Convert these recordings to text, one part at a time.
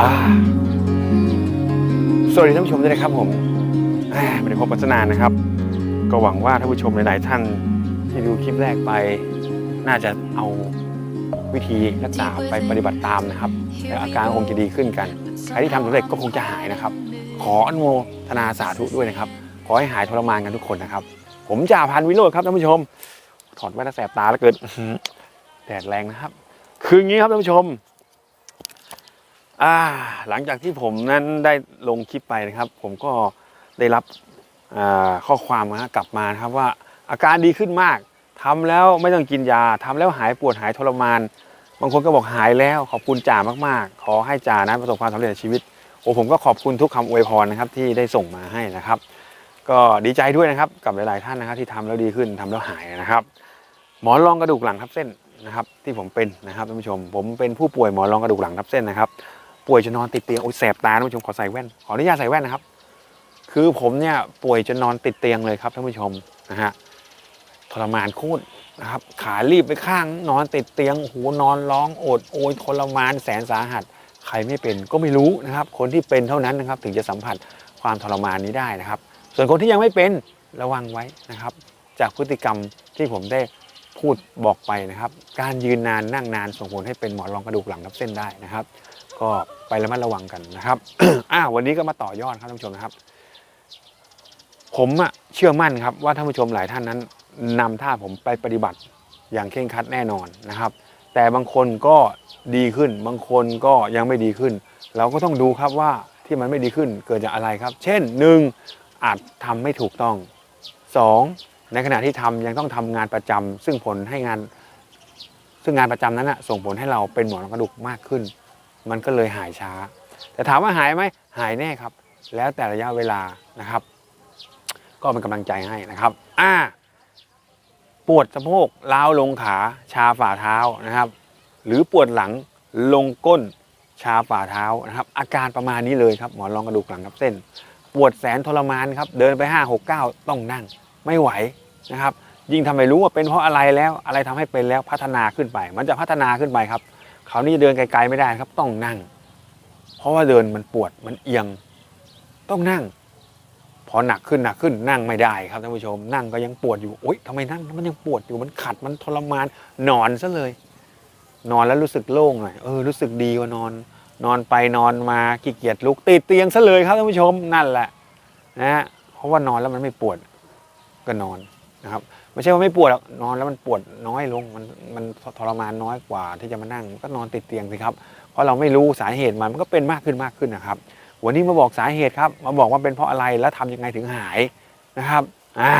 อ่าสวัสดีท่านผู้ชมด้วยนะครับผมอ่าไม่ได้พบกันนานนะครับ ก็หวังว่าท่านผู้ชมหลาย ๆ ท่านที่ดูคลิปแรกไป น่าจะเอาวิธีรักษาไปปฏิบัติตามนะครับ แล้วอาการคงจะดีขึ้นกันใครที่ทำสำเร็จก็คงจะหายนะครับ ขออนุโมทนาสาธุด้วยนะครับ ขอให้หายทรมานกันทุกคนนะครับ ผมจ่าพันวิโรจน์ครับท่านผู้ชม ถอดแว่นแล้วแสบตาแล้วเกินอื้อหือแดดแรงนะครับ คืออย่างนี้ครับท่านผู้ชม อ่าหลังจากที่ผมนั้นได้ลงคลิปไปนะครับ ผมก็ได้รับข้อความนะกลับมานะครับว่าอาการดีขึ้นมากทำแล้วไม่ต้องกินยาทำแล้วหายปวดหายทรมาน บางคนก็บอกหายแล้วขอบคุณจ่ามากๆ ขอให้จ่านั้นประสบความสำเร็จในชีวิตโอ้ผมก็ขอบคุณทุกคำอวยพรนะครับที่ได้ส่งมาให้นะครับ ก็ดีใจด้วยนะครับกับหลายๆท่านนะครับที่ทำแล้วดีขึ้นทำแล้วหายนะครับ หมอนรองกระดูกหลังทับเส้นนะครับ ที่ผมเป็นนะครับท่านผู้ชม ผมเป็นผู้ป่วยหมอนรองกระดูกหลังทับเส้นนะครับ ป่วยจนนอนติดเตียงโอ้ยแสบตาท่านผู้ชมขอใส่แว่นขออนุญาตใส่แว่นนะครับ คือผมเนี่ยป่วยจนนอนติดเตียงเลยครับท่านผู้ชมนะฮะทรมานโคตรนะครับขารีบไปข้างนอนติดเตียงโอ้โหนอนร้องโอดโอยทรมานแสนสาหัส ใครไม่เป็นก็ไม่รู้นะครับ คนที่เป็นเท่านั้นนะครับ ถึงจะสัมผัสความทรมานนี้ได้นะครับ ส่วนคนที่ยังไม่เป็นระวังไว้นะครับ จากพฤติกรรมที่ผมได้ พูดบอกไปนะครับ การยืนนานนั่งนานส่งผลให้เป็นหมอนรองกระดูกหลังทับเส้นได้นะครับ ก็ไประมัดระวังกันนะครับอ่าวันนี้ก็มาต่อยอดครับท่านผู้ชมนะครับ ผมอะเชื่อมั่นครับว่าท่านผู้ชมหลายท่านนั้นนำท่าผมไปปฏิบัติอย่างเคร่งครัดแน่นอนนะครับ แต่บางคนก็ดีขึ้น บางคนก็ยังไม่ดีขึ้น เราก็ต้องดูครับว่าที่มันไม่ดีขึ้นเกิดจากอะไรครับ เช่นหนึ่งอาจทำไม่ถูกต้องสอง ในขณะที่ทำยังต้องทำงานประจำซึ่งผลให้งาน ซึ่งงานประจำนั้นนะส่งผลให้เราเป็นหมอนรองกระดูกมากขึ้น มันก็เลยหายช้า แต่ถามว่าหายไหมหายแน่ครับ แล้วแต่ระยะเวลานะครับ ก็เป็นกำลังใจให้นะครับ อ่า ปวดสะโพกล้าวลงขาชาฝ่าเท้านะครับ หรือปวดหลังลงก้นชาฝ่าเท้านะครับ อาการประมาณนี้เลยครับหมอนรองกระดูกหลังทับเส้น ปวดแสนทรมานครับ เดินไป 5 6 9 ต้องนั่ง ไม่ไหวนะครับ ยิ่งทำให้รู้ว่าเป็นเพราะอะไรแล้วอะไรทำให้เป็นแล้วพัฒนาขึ้นไป มันจะพัฒนาขึ้นไปครับคราวนี้เดินไกลๆไม่ได้ครับต้องนั่ง เพราะว่าเดินมันปวดมันเอียงต้องนั่ง พอหนักขึ้นหนักขึ้นนั่งไม่ได้ครับท่านผู้ชม นั่งก็ยังปวดอยู่โอ๊ยทำไมนั่งมันยังปวดอยู่มันขัดมันทรมานนอนซะเลย นอนแล้วรู้สึกโล่งหน่อยเออรู้สึกดีกว่านอน นอนไปนอนมาขี้เกียจลุกติดเตียงซะเลยครับท่านผู้ชมนั่นแหละนะเพราะว่านอนแล้วมันไม่ปวด ก็นอนนะครับไม่ใช่ว่าไม่ปวดนอนแล้วมันปวดน้อยลงมันมันทรมานน้อยกว่าที่จะมานั่งก็นอนติดเตียงสิครับ เพราะเราไม่รู้สาเหตุมันมันก็เป็นมากขึ้นมากขึ้นนะครับ วันนี้มาบอกสาเหตุครับ มาบอกว่าเป็นเพราะอะไรแล้วทำยังไงถึงหายนะครับอ่า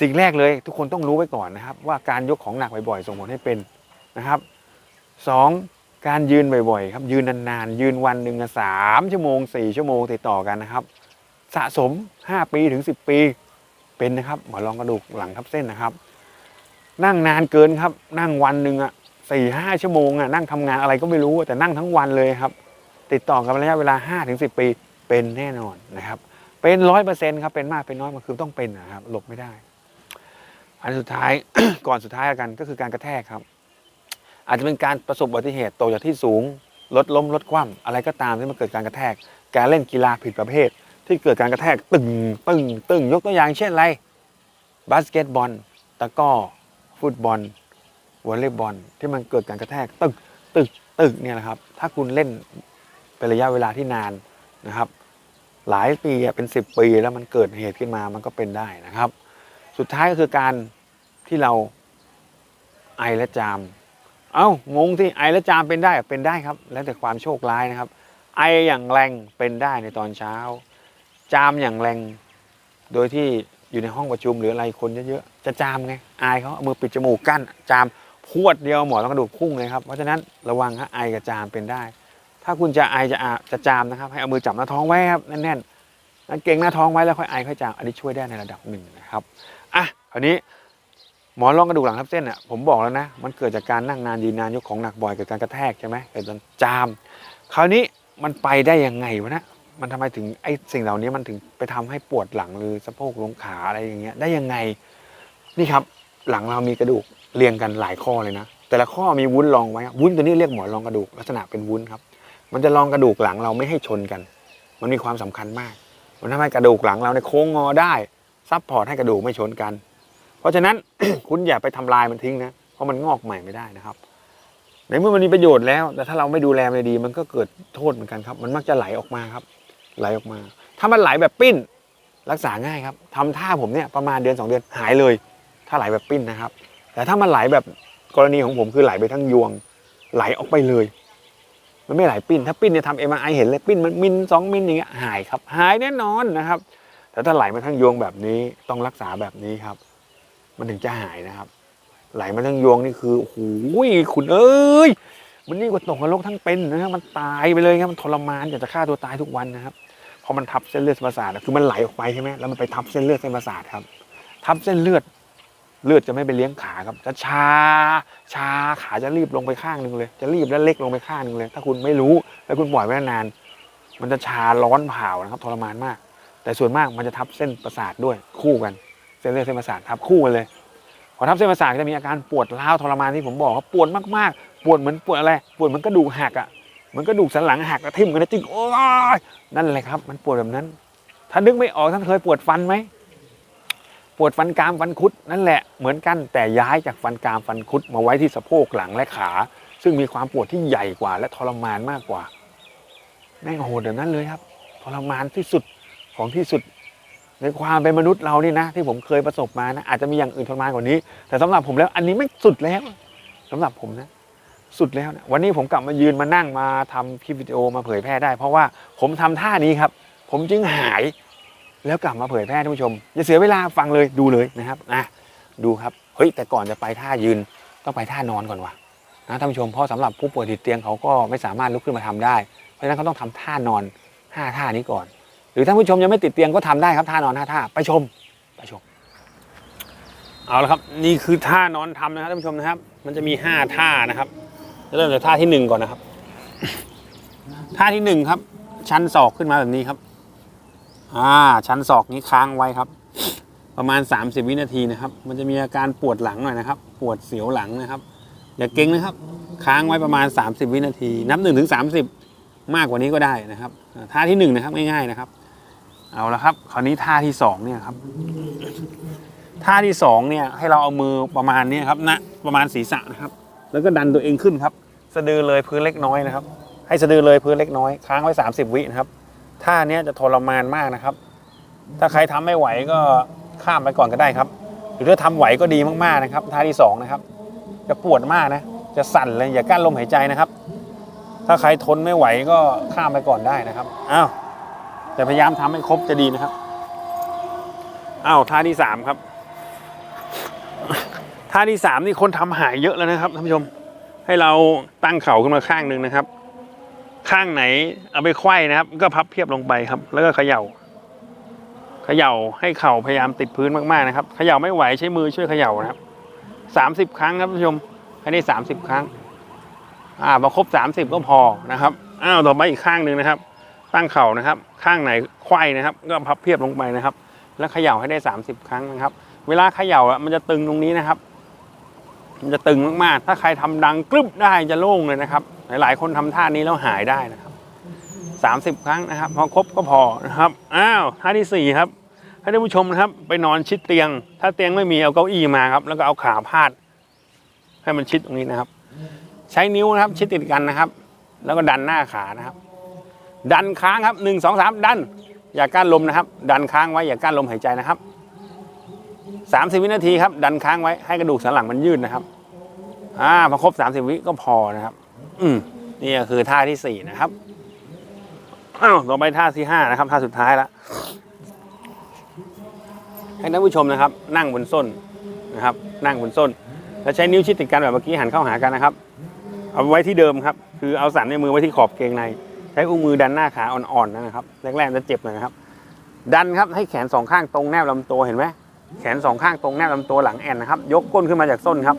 สิ่งแรกเลยทุกคนต้องรู้ไว้ก่อนนะครับ ว่าการยกของหนักบ่อยๆส่งผลให้เป็นนะครับสองการยืนบ่อยๆครับ ยืนนานๆยืนวันหนึ่งสามชั่วโมงสี่ชั่วโมงติดต่อกันนะครับ สะสม 5 ปีถึง 10 ปี เป็นนะครับหมอนรองกระดูกหลังทับเส้นนะครับ นั่งนานเกินครับ นั่งวันหนึ่งอะสี่ห้าชั่วโมงอะนั่งทำงานอะไรก็ไม่รู้แต่นั่งทั้งวันเลยครับ ติดต่อกันระยะเวลา5ถึง10ปีเป็นแน่นอนนะครับ เป็นร้อยเปอร์เซ็นต์ครับเป็นมากเป็นน้อยมันคือต้องเป็นนะครับหลบไม่ได้ อันสุดท้ายก่อนสุดท้ายกันก็คือการกระแทกครับ อาจจะเป็นการประสบอุบัติเหตุตกจากที่สูงรถล้มรถคว่ำอะไรก็ตามที่มันเกิดการกระแทก การเล่นกีฬาผิดประเภท ที่เกิดการกระแทกตึงตึงตึงยกตัวอย่างเช่นอะไรบาสเกตบอลตะก้อฟุตบอลวอลเลย์บอลที่มันเกิดการกระแทกตึกตึกตึกเนี่ยนะครับ ถ้าคุณเล่นเป็นระยะเวลาที่นานนะครับ หลายปีเป็น 10 ปีแล้วมันเกิดเหตุขึ้นมามันก็เป็นได้นะครับ สุดท้ายก็คือการที่เราไอและจาม เอ้างงที่ไอและจามเป็นได้เป็นได้ครับ แล้วแต่ความโชคร้ายนะครับ ไออย่างแรงเป็นได้ในตอนเช้า จามอย่างแรง โดยที่อยู่ในห้องประชุมหรืออะไรคนเยอะๆจะจามไงอายเขาเอามือปิดจมูกกั้น จามพวดเดียวหมอนรองกระดูกพุ่งเลยครับเพราะฉะนั้นระวังฮะไอกับจามเป็นได้ ถ้าคุณจะไอจะอาจะจามนะครับให้เอามือจับหน้าท้องไว้ครับแน่นๆแล้วเก่งหน้าท้องไว้แล้วค่อยไอค่อยจามอันนี้ช่วยได้ในระดับหนึ่งนะครับอะคราวนี้หมอนรองกระดูกหลังทับเส้นอะผมบอกแล้วนะ มันเกิดจากการนั่งนานยืนนานยกของหนักบ่อยเกิดการกระแทกใช่ไหมเกิดการจาม คราวนี้มันไปได้ยังไงวะนะ มันทำไมถึงไอ้สิ่งเหล่านี้มันถึงไปทำให้ปวดหลังหรือสะโพกลงขาอะไรอย่างเงี้ย ได้ยังไงนี่ครับหลังเรามีกระดูกเรียงกันหลายข้อเลยนะแต่ละข้อมีวุ้นรองไว้วุ้นตัวนี้เรียกหมอนรองกระดูกลักษณะเป็นวุ้นครับ มันจะรองกระดูกหลังเราไม่ให้ชนกัน มันมีความสำคัญมาก มันทำให้กระดูกหลังเราในโค้งงอได้ซับพอร์ตให้กระดูกไม่ชนกัน เพราะฉะนั้นคุณอย่าไปทำลายมันทิ้งนะเพราะมันงอกใหม่ไม่ได้นะครับในเมื่อมันมีประโยชน์แล้ว แต่ถ้าเราไม่ดูแลมันดี มันก็เกิดโทษเหมือนกันครับ มันมักจะไหลออกมาครับ ไหลออกมา ถ้ามันไหลแบบปิ้นรักษาง่ายครับทำท่าผมเนี่ยประมาณเดือนสองเดือนหายเลย ถ้าไหลแบบปิ้นนะครับ แต่ถ้ามันไหลแบบกรณีของผมคือไหลไปทั้งยวง ไหลออกไปเลย มันไม่ไหลปิ้น ถ้าปิ้นเนี่ยทำเอ็มไอเห็นเลยปิ้นมันมิลสองมิลอย่างเงี้ยหายครับ หายแน่นอนนะครับ แต่ถ้าไหลมาทั้งยวงแบบนี้ต้องรักษาแบบนี้ครับ มันถึงจะหายนะครับ ไหลมาทั้งยวงนี่คือโอ้โหคุณเอ้ยมันยิ่งกว่าตกนรกทั้งเป็นนะครับมันตายไปเลยครับมันทรมานอยากจะฆ่าตัวตายทุกวันนะครับ พอมันทับเส้นเลือดเส้นประสาทอะคือมันไหลออกไปใช่ไหมแล้วมันไปทับเส้นเลือดเส้นประสาทครับ ทับเส้นเลือดเลือดจะไม่ไปเลี้ยงขาครับ จะชา ชาขาจะรีบลงไปข้างหนึ่งเลย จะรีบและเล็กลงไปข้างหนึ่งเลย ถ้าคุณไม่รู้แล้วคุณปล่อยไว้นาน มันจะชาร้อนเผานะครับทรมานมาก แต่ส่วนมากมันจะทับเส้นประสาทด้วยคู่กัน เส้นเลือดเส้นประสาททับคู่กันเลยพอทับเส้นประสาทจะมีอาการปวดร้าวทรมานที่ผมบอกครับปวดมากๆ ปวดเหมือนปวดอะไร ปวดเหมือนกระดูกหักอะ มือนกระดูกสันหลังหักกระทิ่มกันนะจึงโอ้ยนั่นแหละครับ มันปวดแบบนั้น ถ้านึกไม่ออกท่านเคยปวดฟันไหมปวดฟันกรามฟันคุดนั่นแหละเหมือนกันแต่ย้ายจากฟันกรามฟันคุดมาไว้ที่สะโพกหลังและขา ซึ่งมีความปวดที่ใหญ่กว่า และทรมานมากกว่าแม่งโหดแบบนั้นเลยครับทรมานที่สุดของที่สุด ในความเป็นมนุษย์เรานี่นะ ที่ผมเคยประสบมานะอาจจะมีอย่างอื่นทรมานกว่านี้ แต่สำหรับผมแล้วอันนี้ไม่สุดแล้วสำหรับผมนะ สุดแล้วนะวันนี้ผมกลับมายืนมานั่งมาทำคลิปวิดีโอมาเผยแพร่ได้ เพราะว่าผมทำท่านี้ครับ ผมจึงหาย แล้วกลับมาเผยแพร่ท่านผู้ชม อย่าเสียเวลาฟังเลยดูเลยนะครับนะดูครับเฮ้ยแต่ก่อนจะไปท่ายืนต้องไปท่านอนก่อนวะนะท่านผู้ชมเพราะสำหรับผู้ป่วยติดเตียงเขาก็ไม่สามารถลุกขึ้นมาทำได้ เพราะฉะนั้นเขาต้องทำท่านอนห้าท่านี้ก่อน หรือท่านผู้ชมยังไม่ติดเตียงก็ทำได้ครับท่านอนห้าท่าไปชมไปชมเอาละครับนี่คือท่านอนทำนะครับท่านผู้ชมนะครับ มันจะมีห้าท่านะครับ เริ่มจากท่าที่หนึ่งก่อนนะครับ ท่าที่หนึ่งครับ ชันศอกขึ้นมาแบบนี้ครับ อ่า ชันศอกนี้ค้างไว้ครับ ประมาณ 30 วินาทีนะครับ มันจะมีอาการปวดหลังหน่อยนะครับ ปวดเสียวหลังนะครับ อย่าเก่งนะครับ ค้างไว้ประมาณ 30 วินาที นับ1ถึง30มากกว่านี้ก็ได้นะครับ ท่าที่หนึ่งนะครับง่ายๆนะครับ เอาละครับ คราวนี้ท่าที่สองเนี่ยครับท่าที่สองเนี่ยให้เราเอามือประมาณนี้ครับณประมาณศีรษะนะครับ แล้วก็ดันตัวเองขึ้นครับ สะดือเลยพื้นเล็กน้อยนะครับ ให้สะดือเลยพื้นเล็กน้อยค้างไว้ 30 วินะครับท่าเนี้ยจะทรมานมากนะครับ ถ้าใครทำไม่ไหวก็ข้ามไปก่อนก็ได้ครับ หรือถ้าทำไหวก็ดีมากๆนะครับ ท่าที่สองนะครับจะปวดมากนะ จะสั่นเลยอย่ากั้นลมหายใจนะครับ ถ้าใครทนไม่ไหวก็ข้ามไปก่อนได้นะครับอ้าวแต่พยายามทำให้ครบจะดีนะครับอ้าวท่าที่สามครับ ท่าที่สามนี่คนทำหายเยอะแล้วนะครับท่านผู้ชม ให้เราตั้งเข่าขึ้นมาข้างหนึ่งนะครับ ข้างไหนเอาไปไขว้นะครับ ก็พับเพียบลงไปครับ แล้วก็เขย่า เขย่าให้เข่าพยายามติดพื้นมากๆนะครับ เขย่าไม่ไหวใช้มือช่วยเขย่านะครับสามสิบครั้งครับท่านผู้ชมให้ได้สามสิบครั้ง อ่าพอครบสามสิบก็พอนะครับอ้าวต่อไปอีกข้างหนึ่งนะครับ ตั้งเข่านะครับ ข้างไหนไขว้นะครับ ก็พับเพียบลงไปนะครับ แล้วเขย่าให้ได้สามสิบครั้งนะครับ เวลาเขย่าอะมันจะตึงตรงนี้นะครับ มันจะตึงมากๆ ถ้าใครทำดังกรึบได้จะโล่งเลยนะครับ หลายๆ คนทำท่านี้แล้วหายได้นะครับสามสิบครั้งนะครับพอครบก็พอนะครับอ้าวท่าที่สี่ครับให้ท่านผู้ชมนะครับ ไปนอนชิดเตียง ถ้าเตียงไม่มีเอาเก้าอี้มาครับ แล้วก็เอาขาพาด ให้มันชิดตรงนี้นะครับ ใช้นิ้วนะครับ ชิดติดกันนะครับ แล้วก็ดันหน้าขานะครับ ดันค้างครับหนึ่งสองสามดัน อย่ากั้นลมนะครับ ดันค้างไว้อย่ากั้นลมหายใจนะครับ สามสิบวินาทีครับ ดันค้างไว้ให้กระดูกสันหลังมันยืดนะครับ อ่าพอครบสามสิบวิก็พอนะครับ อืมนี่ก็คือท่าที่สี่นะครับอ้าวต่อไปท่าที่ห้านะครับ ท่าสุดท้ายละให้ท่านผู้ชมนะครับ นั่งบนส้นนะครับ นั่งบนส้น แล้วใช้นิ้วชิดติดกันแบบเมื่อกี้หันเข้าหากันนะครับ เอาไว้ที่เดิมครับ คือเอาสันในมือไว้ที่ขอบเกงใน ใช้อุ้งมือดันหน้าขาอ่อนๆนะครับ แรกๆจะเจ็บหน่อยนะครับ ดันครับให้แขนสองข้างตรงแนบลำตัวเห็นไหม แขนสองข้างตรงแนบลำตัวหลังแอนนะครับ ยกก้นขึ้นมาจากส้นครับ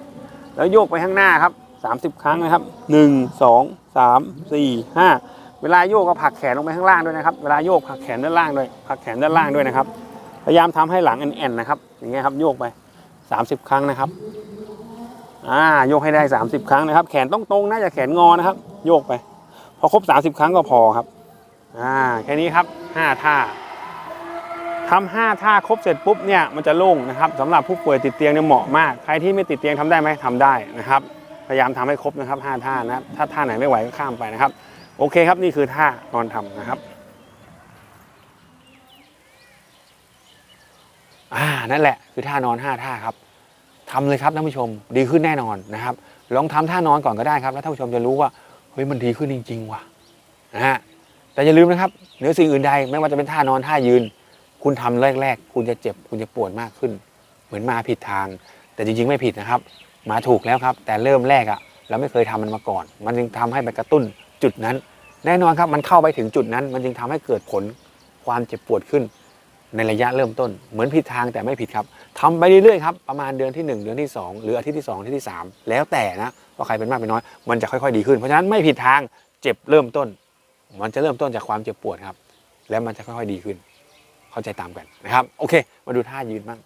แล้วโยกไปข้างหน้าครับ 30 ครั้งนะครับ 1 2 3 4 5 เวลาโยกก็ผลักแขนลงไปข้างล่างด้วยนะครับ เวลาโยกผลักแขนด้านล่างด้วยผลักแขนด้านล่างด้วยนะครับ พยายามทำให้หลังแอนๆนะครับ อย่างเงี้ยครับโยกไป 30 ครั้งนะครับ อ่าโยกให้ได้ 30 ครั้งนะครับ แขนต้องตรงนะอย่าแขนงอนะครับ โยกไปพพอครบ 30 ครั้งก็พอครับ อ่าแค่นี้ครับ 5 ท่า ทำห้าท่าครบเสร็จปุ๊บเนี่ยมันจะโล่งนะครับสำหรับผู้ป่วยติดเตียงเนี่ยเหมาะมาก ใครที่ไม่ติดเตียงทำได้ไหมทำได้นะครับพยายามทำให้ครบนะครับ5ท่านะถ้าท่าไหนไม่ไหวก็ข้ามไปนะครับ โอเคครับนี่คือท่านอนทำนะครับอ่านั่นแหละคือท่านอน5ท่าครับทำเลยครับท่านผู้ชมดีขึ้นแน่นอนนะครับ ลองทำท่านอนก่อนก็ได้ครับ แล้วท่านผู้ชมจะรู้ว่าเฮ้ยมันดีขึ้นจริง ๆ ว่ะนะฮะแต่อย่าลืมนะครับเหนือสิ่งอื่นใดไม่ว่าจะเป็นท่านอนท่ายืน คุณทำแรก ๆ คุณจะเจ็บคุณจะปวดมากขึ้น เหมือนมาผิดทาง แต่จริงๆไม่ผิดนะครับ มาถูกแล้วครับ แต่เริ่มแรกอะ่ะเราไม่เคยทำมันมาก่อน มันจึงทำให้ไปกระตุ้นจุดนั้น แน่นอนครับ มันเข้าไปถึงจุดนั้น มันจึงทำให้เกิดผลความเจ็บปวดขึ้น ในระยะเริ่มต้น เหมือนผิดทางแต่ไม่ผิดครับทำไปเรื่อยๆครับประมาณเดือนที่ 1 เดือนที่ 2 หรืออาทิตย์ที่2อาทิตย์ที่ 3 แล้วแต่นะว่าใครเป็นมากเป็นน้อย มันจะค่อยๆดีขึ้นเพราะฉะนั้นไม่ผิดทางเจ็บเริ่มต้น มันจะเริ่มต้นจากความเจ็บปวดครับ แล้วมันจะค่อยๆดีขึ้น เข้าใจตามกันนะครับโอเค มาดูท่ายืนบ้าง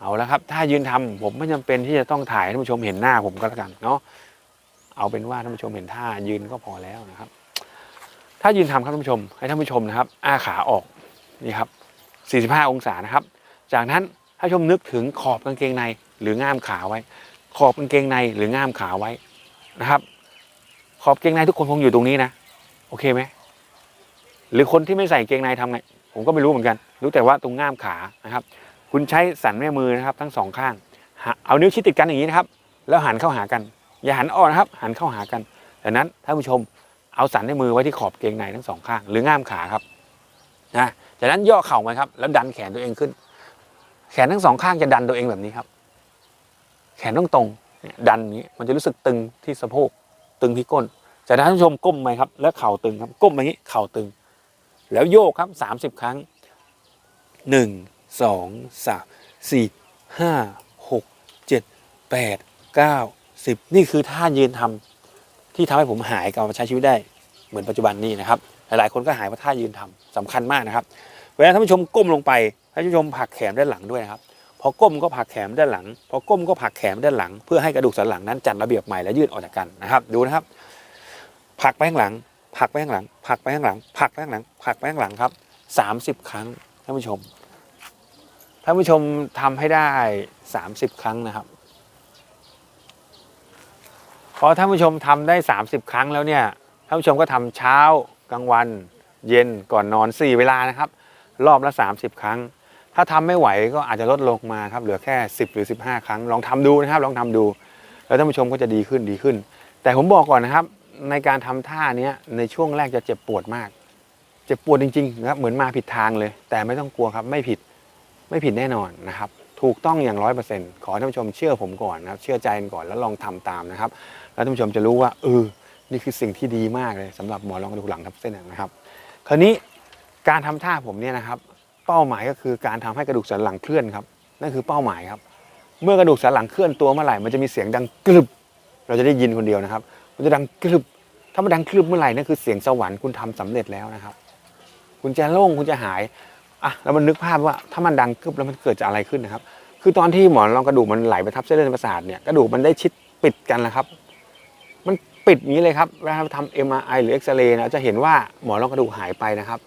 เอาแล้วครับท่ายืนทำผมไม่จำเป็นที่จะต้องถ่ายท่านผู้ชมเห็นหน้าผมก็แล้วกันเนาะเอาเป็นว่าท่านผู้ชมเห็นท่ายืนก็พอแล้วนะครับถ้ายืนทำครับท่านผู้ชมให้ท่านผู้ชมนะครับ อ้าขาออกนี่ครับ 45 องศานะครับ จากนั้นถ้าชมนึกถึงขอบกางเกงในหรือง่ามขาไว้ ขอบกางเกงในหรือง่ามขาไว้นะครับ ขอบกางเกงในทุกคนคงอยู่ตรงนี้นะ โอเคไหมหรือคนที่ไม่ใส่กางเกงในทำไงผมก็ไม่รู้เหมือนกัน รู้แต่ว่าตรงง่ามขานะครับ คุณใช้สันแม่มือนะครับทั้งสองข้าง เอานิ้วชิดติดกันอย่างนี้นะครับ แล้วหันเข้าหากัน อย่าหันออกนะครับ หันเข้าหากันดังนั้นท่านผู้ชมเอาสันในมือไว้ที่ขอบเกงในทั้งสองข้าง หรือง่ามขาครับนะจากนั้นย่อเข่าไว้ครับ แล้วดันแขนตัวเองขึ้น แขนทั้งสองข้างจะดันตัวเองแบบนี้ครับ แขนต้องตรงดันนี้มันจะรู้สึกตึงที่สะโพกตึงที่ก้นจากนั้นท่านผู้ชมก้มไปครับ แล้วเข่าตึงครับ ก้มไปอย่างนี้เข่าตึง แล้วโยกครับสามสิบครั้ง หนึ่งสองสามสี่ห้าหกเจ็ดแปดเก้าสิบนี่คือท่ายืนทำที่ทำให้ผมหายกลับมาใช้ชีวิตได้เหมือนปัจจุบันนี้นะครับ หลายๆคนก็หายเพราะท่ายืนทำสำคัญมากนะครับเวลาท่านผู้ชมก้มลงไปท่านผู้ชมผักแขนด้านหลังด้วยนะครับพอก้มก็ผักแขนด้านหลัง พอก้มก็ผักแขนด้านหลัง เพื่อให้กระดูกสันหลังนั้นจัดระเบียบใหม่และยืดออกจากกันนะครับ ดูนะครับผักไปข้างหลังผักไปข้างหลังผักไปข้างหลังผักไปข้างหลังผักไปข้างหลังครับสามสิบครั้ง ท่านผู้ชม ท่านผู้ชมทำให้ได้ 30 ครั้งนะครับพอท่านผู้ชมทำได้ 30 ครั้งแล้วเนี่ย ท่านผู้ชมก็ทำเช้ากลางวัน เย็นก่อนนอน 4 เวลานะครับ รอบละ 30 ครั้ง ถ้าทำไม่ไหวก็อาจจะลดลงมาครับ เหลือแค่ 10 หรือ 15 ครั้ง ลองทำดูนะครับ ลองทำดู แล้วท่านผู้ชมก็จะดีขึ้นดีขึ้น แต่ผมบอกก่อนนะครับ ในการทำท่านี้ในช่วงแรกจะเจ็บปวดมาก เจ็บปวดจริงๆนะครับเหมือนมาผิดทางเลย แต่ไม่ต้องกลัวครับไม่ผิดไม่ผิดแน่นอนนะครับ ถูกต้องอย่างร้อยเปอร์เซ็นต์ขอท่านผู้ชมเชื่อผมก่อนนะครับ เชื่อใจกันก่อนแล้วลองทำตามนะครับ แล้วท่านผู้ชมจะรู้ว่าเออนี่คือสิ่งที่ดีมากเลยสำหรับหมอนรองกระดูกหลังทับเส้นนะครับ คราวนี้การทำท่าผมเนี่ยนะครับ เป้าหมายก็คือการทำให้กระดูกสันหลังเคลื่อนครับนั่นคือเป้าหมายครับ เมื่อกระดูกสันหลังเคลื่อนตัวเมื่อไหร่มันจะมีเสียงดังกรึบ เราจะได้ยินคนเดียวนะครับ มันจะดังกรึบถ้ามันดังกรึบเมื่อไหร่นั่นคือเสียงสวรรค์คุณทำสำเร็จแล้วนะครับ คุณจะโล่งคุณจะหายอะแล้วมันนึกภาพว่าถ้ามันดังกึบแล้วมันเกิดจากอะไรขึ้นนะครับ คือตอนที่หมอนรองกระดูกมันไหลไปทับเส้นเลือดประสาทเนี่ยกระดูกมันได้ชิดปิดกันแล้วครับ มันปิดนี้เลยครับเวลาเราทำ MRI หรือเอ็กซเรย์นะจะเห็นว่าหมอนรองกระดูกหายไปนะครับ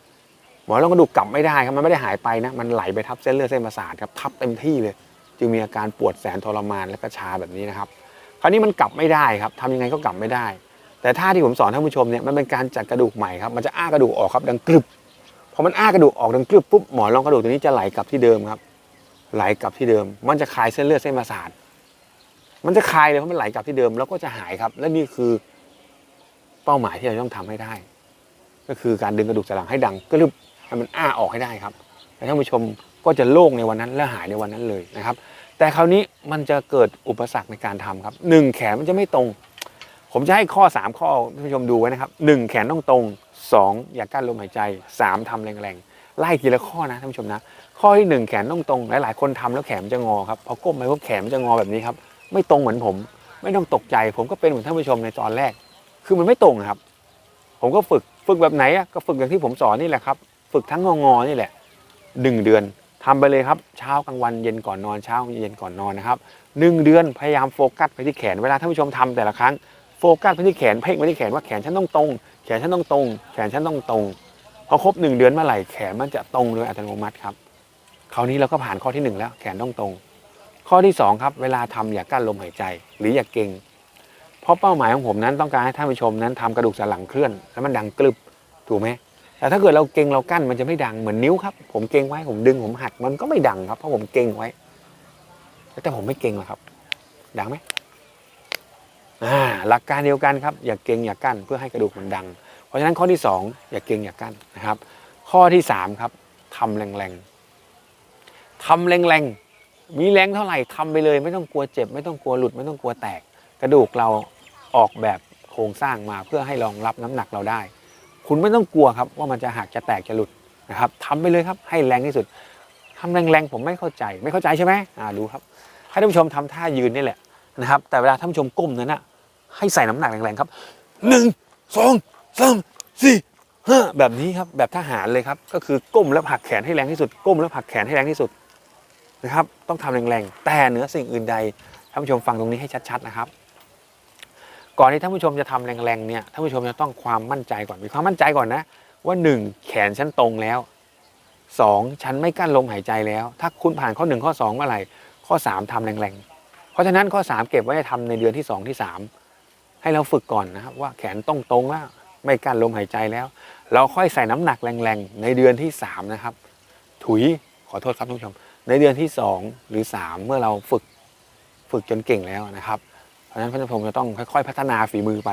หมอนรองกระดูกกลับไม่ได้ครับมันไม่ได้หายไปนะมันไหลไปทับเส้นเลือดเส้นประสาทครับทับเต็มที่เลย จึงมีอาการปวดแสนทรมานและก็ชาแบบนี้นะครับคราวนี้มันกลับไม่ได้ครับทำยังไงก็กลับไม่ได้ แต่ท่าที่ผมสอนท่านผู้ชมเนี่ยมันเป็นการจัดกระดูกใหม่ครับมันจะอ้ากระดูกออกครับดังกรึบ พอมันอ้ากระดูกออกดังกรึบปุ๊บหมอนรองกระดูกตัวนี้จะไหลกลับที่เดิมครับ ไหลกลับที่เดิม มันจะคลายเส้นเลือดเส้นประสาทมันจะคลายเลยเพราะมันไหลกลับที่เดิมแล้วก็จะหายครับ และนี่คือเป้าหมายที่เราต้องทำให้ได้ ก็คือการดึงกระดูกสันหลังให้ดังกรึบให้มันอ้าออกให้ได้ครับและท่านผู้ชมก็จะโล่งในวันนั้นและหายในวันนั้นเลยนะครับ แต่คราวนี้มันจะเกิดอุปสรรคในการทำครับหนึ่งแขนมันจะไม่ตรง ผมจะให้ข้อ 3 ข้อท่านผู้ชมดูไว้นะครับ1แขนต้องตรง 2 อย่ากั้นลมหายใจ 3ทำแรงๆ ไล่ทีละข้อนะท่านผู้ชมนะ ข้อที่ 1 แขนต้องตรง หลายๆคนทำแล้วแขนจะงอครับพอก้มไปปุ๊บแขนมันจะงอแบบนี้ครับ ไม่ตรงเหมือนผม ไม่ต้องตกใจ ผมก็เป็นเหมือนท่านผู้ชมในตอนแรก คือมันไม่ตรงครับ ผมก็ฝึกฝึกแบบไหนอะก็ฝึกอย่างที่ผมสอนนี่แหละครับ ฝึกทั้งงอๆนี่แหละหนึ่งเดือนทำไปเลยครับเช้ากลางวันเย็นก่อนนอนเช้าเย็นก่อนนอนนะครับหนึ่งเดือนพยายามโฟกัสไปที่แขนเวลาท่านผู้ชมทำแต่ละครั้ง โฟกัสไปที่แขนเพ่งไปที่แขนว่าแขนฉันต้องตรง แขนฉันต้องตรง แขนฉันต้องตรงพอครบหนึ่งเดือนเมื่อไหร่แขนมันจะตรงโดยอัตโนมัติครับคราวนี้เราก็ผ่านข้อที่หนึ่งแล้ว แขนต้องตรง ข้อที่สองครับ เวลาทำอย่ากั้นลมหายใจ หรืออย่าเก่ง เพราะเป้าหมายของผมนั้นต้องการให้ท่านผู้ชมนั้นทำกระดูกสันหลังเคลื่อนแล้วมันดังกรึบถูกไหมแต่ถ้าเกิดเราเก่งเรากั้นมันจะไม่ดังเหมือนนิ้วครับ ผมเก่งไว้ผมดึงผมหักมันก็ไม่ดังครับเพราะผมเก่งไว้ แต่ผมไม่เก่งหรอกครับ ดังไหม หลักการเดียวกันครับอย่าเก่งอย่ากั้นเพื่อให้กระดูกมันดัง เพราะฉะนั้นข้อที่สองอย่าเก่งอย่ากั้นนะครับ ข้อที่สามครับทำแรงๆทำแรงๆมีแรงเท่าไหร่ทำไปเลย ไม่ต้องกลัวเจ็บ ไม่ต้องกลัวหลุดไม่ต้องกลัวแตก กระดูกเราออกแบบโครงสร้างมาเพื่อให้รองรับน้ำหนักเราได้ คุณไม่ต้องกลัวครับว่ามันจะหักจะแตกจะหลุดนะครับทำไปเลยครับให้แรงที่สุดทำแรงๆผมไม่เข้าใจไม่เข้าใจใช่ไหมอ่าดูครับให้ท่านผู้ชมทำท่ายืนนี่แหละนะครับแต่เวลาท่านผู้ชมก้มนั้นนะ ให้ใส่น้ำหนักแรงๆครับหนึ่งสองสามสี่ห้าแบบนี้ครับแบบทหารเลยครับ ก็คือก้มแล้วผักแขนให้แรงที่สุด ก้มแล้วผักแขนให้แรงที่สุดนะครับ ต้องทำแรงๆแต่เหนือสิ่งอื่นใดท่านผู้ชมฟังตรงนี้ให้ชัดๆนะครับ ก่อนที่ท่านผู้ชมจะทำแรงๆเนี่ยท่านผู้ชมจะต้องความมั่นใจก่อนมีความมั่นใจก่อนนะ ว่าหนึ่งแขนฉันตรงแล้วสองฉันไม่กั้นลมหายใจแล้ว ถ้าคุณผ่านข้อหนึ่งข้อสองเมื่อไหร่ข้อสามทำแรงๆเพราะฉะนั้นข้อ 3 เก็บไว้ทำในเดือนที่ 2 ที่ 3 ให้เราฝึกก่อนนะครับว่าแขนต้องตรงแล้วไม่กั้นลมหายใจแล้ว เราค่อยใส่น้ำหนักแรงๆ ในเดือนที่ 3 นะครับ ถุยขอโทษครับท่านผู้ชม ในเดือนที่ 2 หรือ 3 เมื่อเราฝึกฝึกจนเก่งแล้วนะครับ เพราะฉะนั้นท่านผู้ชมจะต้องค่อยๆ พัฒนาฝีมือไป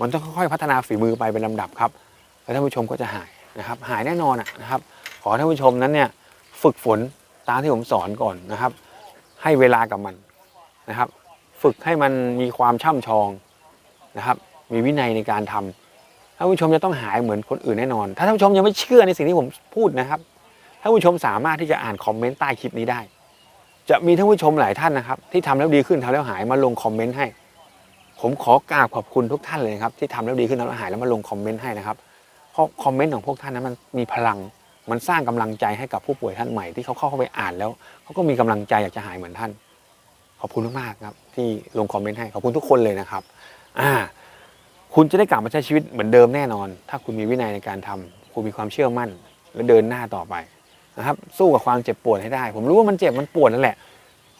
มันต้องค่อยๆ พัฒนาฝีมือไปเป็นลำดับครับแล้วท่านผู้ชมก็จะหายนะครับ หายแน่นอนนะครับ ขอท่านผู้ชมนั้นเนี่ยฝึกฝนตามที่ผมสอนก่อนนะครับ ให้เวลากับมันนะครับ ฝึกให้มันมีความช่ำชอง นะครับ มีวินัยในการทำท่านผู้ชมจะต้องหายเหมือนคนอื่นแน่นอน ถ้าท่านผู้ชมยังไม่เชื่อในสิ่งที่ผมพูดนะครับท่านผู้ชมสามารถที่จะอ่านคอมเมนต์ใต้คลิปนี้ได้ จะมีท่านผู้ชมหลายท่านนะครับ ที่ทำแล้วดีขึ้นทำแล้วหายมาลงคอมเมนต์ให้ ผมขอกราบขอบคุณทุกท่านเลยครับที่ทำแล้วดีขึ้นทำแล้วหายแล้วมาลงคอมเมนต์ให้นะครับเพราะคอมเมนต์ของพวกท่านนั้นมันมีพลังมันสร้างกำลังใจให้กับผู้ป่วยท่านใหม่ที่เขาเข้าไปอ่านแล้วเขาก็มีกำลังใจอยากจะหายเหมือนท่าน ขอบคุณมากๆครับที่ลงคอมเมนต์ให้ขอบคุณทุกคนเลยนะครับ อ่า คุณจะได้กลับมาใช้ชีวิตเหมือนเดิมแน่นอน ถ้าคุณมีวินัยในการทำคุณมีความเชื่อมั่น และเดินหน้าต่อไปนะครับ สู้กับความเจ็บปวดให้ได้ ผมรู้ว่ามันเจ็บมันปวดนั่นแหละ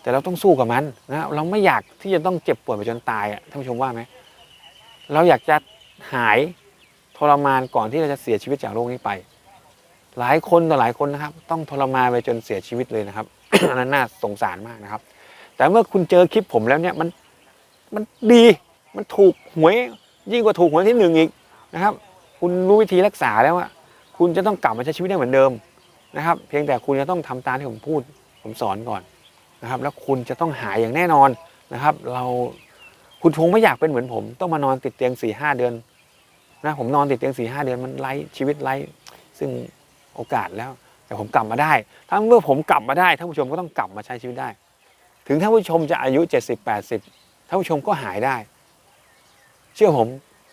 แต่เราต้องสู้กับมันนะเราไม่อยากที่จะต้องเจ็บปวดไปจนตายอะท่านผู้ชมว่าไหมเราอยากจะหายทรมานก่อนที่เราจะเสียชีวิตจากโรคนี้ไป หลายคนต่อหลายคนนะครับ ต้องทรมานไปจนเสียชีวิตเลยนะครับอันนั้นน่าสงสารมากนะครับ แต่เมื่อคุณเจอคลิปผมแล้วเนี่ยมันมันดี มันถูกหวยยิ่งกว่าถูกหวยที่หนึ่งอีกนะครับ คุณรู้วิธีรักษาแล้วอะคุณจะต้องกลับมาใช้ชีวิตได้เหมือนเดิมนะครับ เพียงแต่คุณจะต้องทำตามที่ผมพูด ผมสอนก่อนนะครับ แล้วคุณจะต้องหายอย่างแน่นอนนะครับ เราคุณคงไม่อยากเป็นเหมือนผม ต้องมานอนติดเตียงสี่ห้าเดือนนะผมนอนติดเตียงสี่ห้าเดือนมันไร้ชีวิตไร้ซึ่งโอกาสแล้ว แต่ผมกลับมาได้ ถ้าเมื่อผมกลับมาได้ท่านผู้ชมก็ต้องกลับมาใช้ชีวิตได้ ถึงท่านผู้ชมจะอายุ 70 80ท่านผู้ชมก็หายได้ เชื่อผม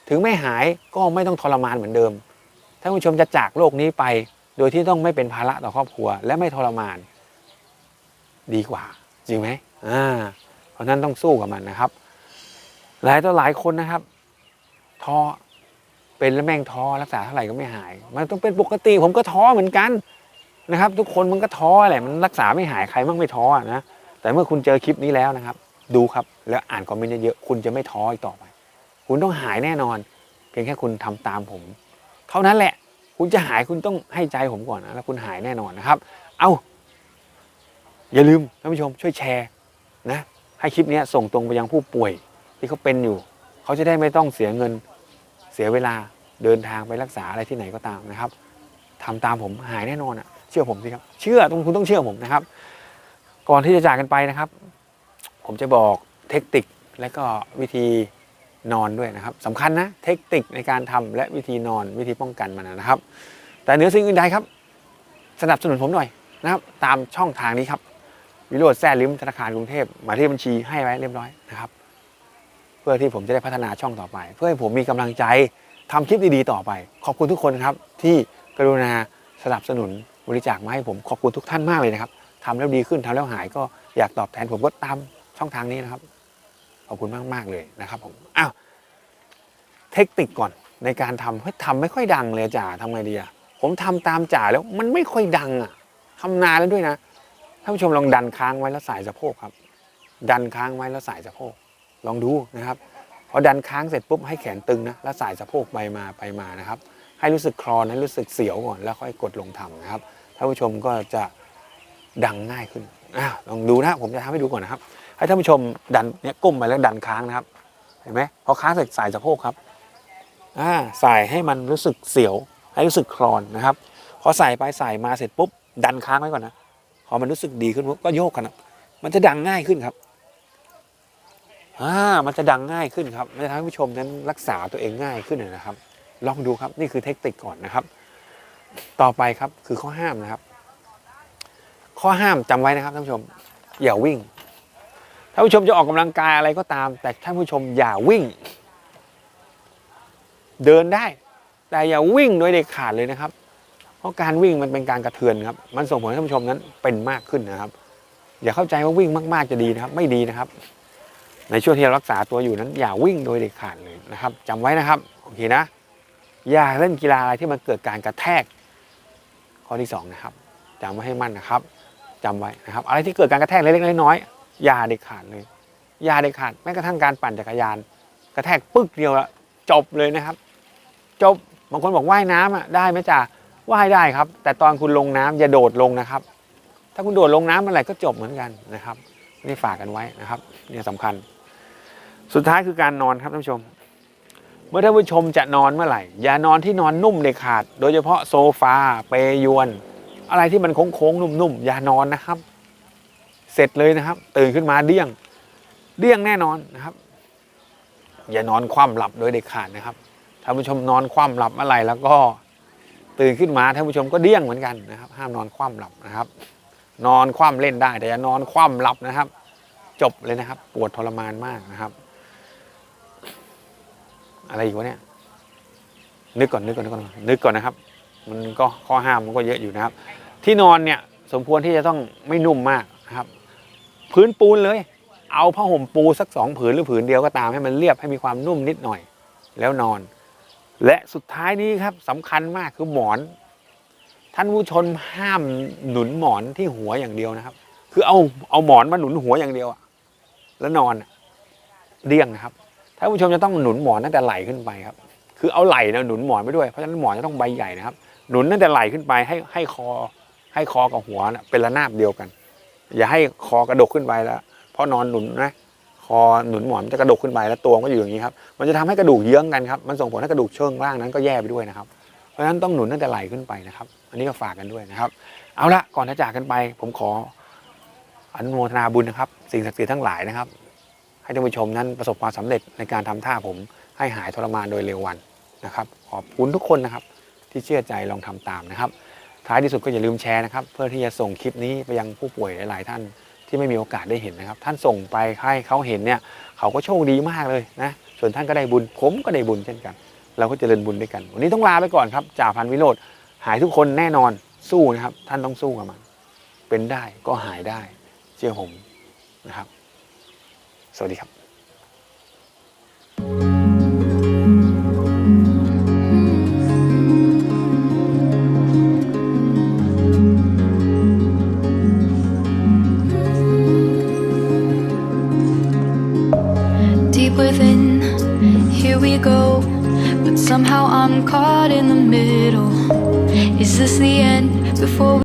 ถึงไม่หายก็ไม่ต้องทรมานเหมือนเดิมท่านผู้ชมจะจากโลกนี้ไป โดยที่ต้องไม่เป็นภาระต่อครอบครัว และไม่ทรมาน ดีกว่า จริงไหมอ่า เพราะนั้นต้องสู้กับมันนะครับ หลายต่อหลายคนนะครับท้อเป็นแล้วแม่งท้อรักษาเท่าไหร่ก็ไม่หาย มันต้องเป็นปกติผมก็ท้อเหมือนกันนะครับ ทุกคนมันก็ท้อแหละมันรักษาไม่หายใครมั่งไม่ท้อนะแต่เมื่อคุณเจอคลิปนี้แล้วนะครับ ดูครับแล้วอ่านคอมเมนต์เยอะๆคุณจะไม่ท้ออีกต่อไป คุณต้องหายแน่นอน เพียงแค่คุณทำตามผม เท่านั้นแหละ คุณจะหายคุณต้องให้ใจผมก่อนนะแล้วคุณหายแน่นอนนะครับ เอาอย่าลืมท่านผู้ชมช่วยแชร์นะให้คลิปนี้ส่งตรงไปยังผู้ป่วยที่เขาเป็นอยู่ เขาจะได้ไม่ต้องเสียเงินเสียเวลาเดินทางไปรักษาอะไรที่ไหนก็ตามนะครับทำตามผมหายแน่นอนอะเชื่อผมสิครับ เชื่อต้องคุณต้องเชื่อผมนะครับ ก่อนที่จะจากกันไปนะครับ ผมจะบอกเทคนิคและก็วิธี นอนด้วยนะครับสำคัญนะเทคนิคในการทำและวิธีนอนวิธีป้องกันมันนะครับ แต่เหนือสิ่งอื่นใดครับ สนับสนุนผมหน่อยนะครับ ตามช่องทางนี้ครับ วิโรจน์แซ่ลิมธนาคารกรุงเทพหมายเลขบัญชีให้ไว้เรียบร้อยนะครับ เพื่อที่ผมจะได้พัฒนาช่องต่อไป เพื่อให้ผมมีกำลังใจทำคลิปดีๆต่อไป ขอบคุณทุกคนครับ ที่กรุณาสนับสนุนบริจาคมาให้ผมขอบคุณทุกท่านมากเลยนะครับทำแล้วดีขึ้นทำแล้วหายก็อยากตอบแทนผมก็ตามช่องทางนี้นะครับ ขอบคุณมาก ๆ เลยนะครับผมอ้าวเทคนิคก่อนในการทำเฮ้ยทำไม่ค่อยดังเลยจ่าทำไงดีอะผมทำตามจ่าแล้วมันไม่ค่อยดังอะทำนานแล้วด้วยนะท่านผู้ชมลองดันค้างไว้แล้วสายสะโพกครับ ดันค้างไว้แล้วสายสะโพก ลองดูนะครับพอดันค้างเสร็จปุ๊บให้แขนตึงนะแล้วสายสะโพกไปมาไปมานะครับ ให้รู้สึกคลอนให้รู้สึกเสียวก่อนแล้วค่อยกดลงทำนะครับท่านผู้ชมก็จะดังง่ายขึ้นอะลองดูนะผมจะทำให้ดูก่อนนะครับ ให้ท่านผู้ชมดันเนี่ยก้มไปแล้วดันค้างนะครับ เห็นไหมพอค้างเสร็จสายสะโพกครับอ่าใส่ให้มันรู้สึกเสียว ให้รู้สึกคลอนนะครับพอใส่ไปใส่มาเสร็จปุ๊บดันค้างไว้ก่อนนะพอมันรู้สึกดีขึ้นปุ๊บก็โยกกันนะมันจะดังง่ายขึ้นครับอ่ามันจะดังง่ายขึ้นครับจะทำให้ผู้ชมนั้นรักษาตัวเองง่ายขึ้นนะครับ ลองดูครับนี่คือเทคนิคก่อนนะครับ ต่อไปครับคือข้อห้ามนะครับ ข้อห้ามจำไว้นะครับท่านผู้ชม อย่าวิ่ง ท่านผู้ชมจะออกกำลังกายอะไรก็ตาม แต่ท่านผู้ชมอย่าวิ่ง เดินได้ แต่อย่าวิ่งโดยเด็ดขาดเลยนะครับ เพราะการวิ่งมันเป็นการกระเทือนครับ มันส่งผลให้ท่านผู้ชมนั้นเป็นมากขึ้นนะครับ อย่าเข้าใจว่าวิ่งมาก ๆจะดีนะครับ ไม่ดีนะครับ ในช่วงที่เรารักษาตัวอยู่นั้น อย่าวิ่งโดยเด็ดขาดเลยนะครับจำไว้นะครับโอเคนะ อย่าเล่นกีฬาอะไรที่มันเกิดการกระแทก ข้อที่สองนะครับจำไว้ให้มั่นนะครับจำไว้นะครับ อะไรที่เกิดการกระแทกเล็กๆน้อยๆ ย่าเด็ดขาดเลยอย่าเด็ดขาดแม้กระทั่งการปั่นจักรยาน กระแทกปึ๊กเดียวละจบเลยนะครับ จบบางคนบอกว่ายน้ำอะได้ไหมจ่าว่ายได้ครับ แต่ตอนคุณลงน้ำอย่าโดดลงนะครับ ถ้าคุณโดดลงน้ำเมื่อไหร่ก็จบเหมือนกันนะครับนี่ฝากกันไว้นะครับเนี่ยสำคัญ สุดท้ายคือการนอนครับท่านผู้ชม เมื่อท่านผู้ชมจะนอนเมื่อไหร่ อย่านอนที่นอนนุ่มเด็ดขาด โดยเฉพาะโซฟาเปยวน อะไรที่มันโค้งๆนุ่มๆอย่านอนนะครับ เสร็จเลยนะครับ ตื่นขึ้นมาเดี้ยง เดี้ยงแน่นอนนะครับ อย่านอนคว่ำหลับโดยเด็ดขาดนะครับท่านผู้ชมนอนคว่ำหลับเมื่อไรแล้วก็ตื่นขึ้นมาท่านผู้ชมก็เดี้ยงเหมือนกันนะครับ ห้ามนอนคว่ำหลับนะครับ นอนคว่ำเล่นได้ แต่อย่านอนคว่ำหลับนะครับ จบเลยนะครับ ปวดทรมานมากนะครับ อะไรอีกวะเนี่ยนึกก่อนนึกก่อนนึกก่อนนึกก่อนนะครับ มันก็ข้อห้ามมันก็เยอะอยู่นะครับ ที่นอนเนี่ยสมควรที่จะต้องไม่นุ่มมากนะครับ พื้นปูนเลย เอาผ้าห่มปูสักสองผืนหรือผืนเดียวก็ตามให้มันเรียบให้มีความนุ่มนิดหน่อย แล้วนอน และสุดท้ายนี้ครับสำคัญมากคือหมอน ท่านผู้ชมห้ามหนุนหมอนที่หัวอย่างเดียวนะครับ คือเอาเอาหมอนมาหนุนหัวอย่างเดียวแล้วนอนเดี่ยงนะครับท่านผู้ชมจะต้องหนุนหมอนตั้งแต่ไหล่ขึ้นไปครับ คือเอาไหล่นะหนุนหมอนไปด้วยเพราะฉะนั้นหมอนจะต้องใบใหญ่นะครับ หนุนตั้งแต่ไหล่ขึ้นไปให้ให้คอให้คอกับหัวนะเป็นระนาบเดียวกัน อย่าให้คอกระดกขึ้นไปแล้วเพราะนอนหนุนนะคอหนุนหมอนมันจะกระดกขึ้นไปแล้วตัวมันก็อยู่อย่างนี้ครับมันจะทำให้กระดูกเยื้องกันครับมันส่งผลให้กระดูกเชิงล่างนั้นก็แย่ไปด้วยนะครับ เพราะฉะนั้นต้องหนุนตั้งแต่ไหล่ขึ้นไปนะครับ อันนี้ก็ฝากกันด้วยนะครับ เอาละก่อนจะจากกันไป ผมขออนุโมทนาบุญนะครับ สิ่งศักดิ์สิทธิ์ทั้งหลายนะครับ ให้ท่านผู้ชมนั้นประสบความสำเร็จในการทำท่าผมให้หายทรมานโดยเร็ววันนะครับ ขอบคุณทุกคนนะครับ ที่เชื่อใจลองทำตามนะครับ ท้ายที่สุดก็อย่าลืมแชร์นะครับ เพื่อที่จะส่งคลิปนี้ไปยังผู้ป่วยหลาย ๆ ท่านที่ไม่มีโอกาสได้เห็นนะครับ ท่านส่งไปให้เขาเห็นเนี่ยเขาก็โชคดีมากเลยนะส่วนท่านก็ได้บุญผมก็ได้บุญเช่นกัน เราก็เจริญบุญด้วยกัน วันนี้ต้องลาไปก่อนครับจ่าพันวิโรธหายทุกคนแน่นอนสู้นะครับ ท่านต้องสู้กับมันเป็นได้ก็หายได้เชื่อผมนะครับ สวัสดีครับ deep for